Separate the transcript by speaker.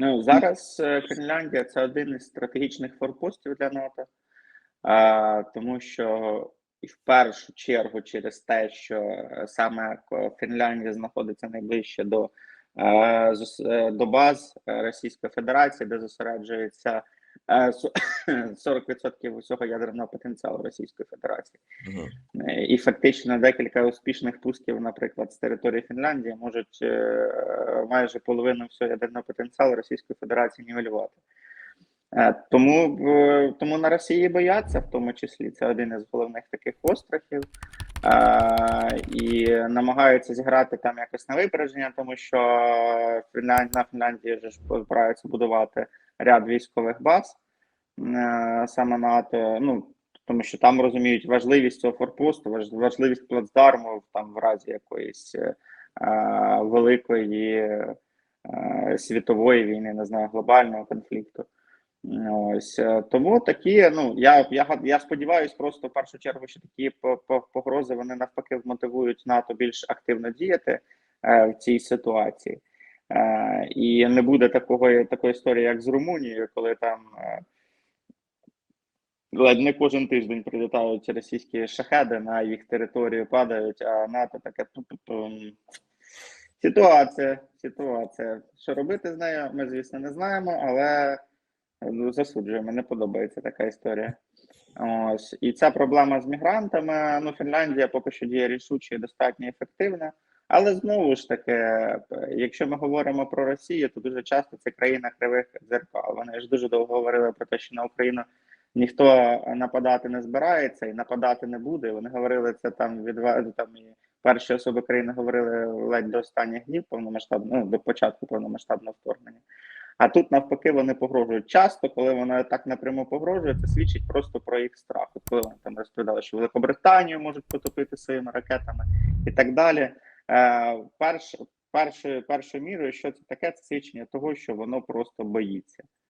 Speaker 1: Ну зараз е, Фінляндія це один із стратегічних форпостів для НАТО, а, тому що в першу чергу через те, що е, саме Фінляндія знаходиться найближче до, е, е, до баз е, Російської Федерації, де зосереджується е, 40% усього ядерного потенціалу Російської Федерації.
Speaker 2: Мгм.
Speaker 1: Е, І фактично декілька успішних пусків, наприклад, з території Фінляндії, можуть е, майже половину всього ядерного потенціалу Російської Федерації нівелювати. Е, Тому, тому на Росії бояться, в тому числі це один із головних таких острахів, Е, і намагаються зіграти там якось на випередження, тому що Фінлянд... на Фінляндії вже ж збираються будувати ряд військових баз е, саме НАТО. Ну тому що там розуміють важливість цього форпосту, важливість плацдарму там в разі якоїсь е, е, великої е, світової війни, не знаю, глобального конфлікту. Ось е, тому такі. Ну я я я сподіваюся, просто в першу чергу, що такі по- по- погрози вони навпаки вмотивують НАТО більш активно діяти е, в цій ситуації. Е, і не буде такого такої історії, як з Румунією, коли там е, ледь не кожен тиждень прилітають російські шахеди на їх територію, падають, а НАТО таке. Ситуація, ситуація. Що робити з нею, ми, звісно, не знаємо, але ну, засуджуємо, не подобається така історія. Ось. І ця проблема з мігрантами. Ну, Фінляндія поки що діє рішуче і достатньо ефективна. Але знову ж таки, якщо ми говоримо про Росію, то дуже часто це країна кривих дзеркал. Вони ж дуже довго говорили про те, що на Україну ніхто нападати не збирається і нападати не буде. Вони говорили це там від там і перші особи країни говорили ледь до останніх днів повномасштабного, ну до початку повномасштабного вторгнення. А тут навпаки вони погрожують часто, коли вони так напряму погрожують, це свідчить просто про їх страх. От коли вони там розповідали, що Великобританію можуть потопити своїми ракетами і так далі. Е, перш, першою, першою мірою, що це таке, це свідчення того, що воно просто боїться.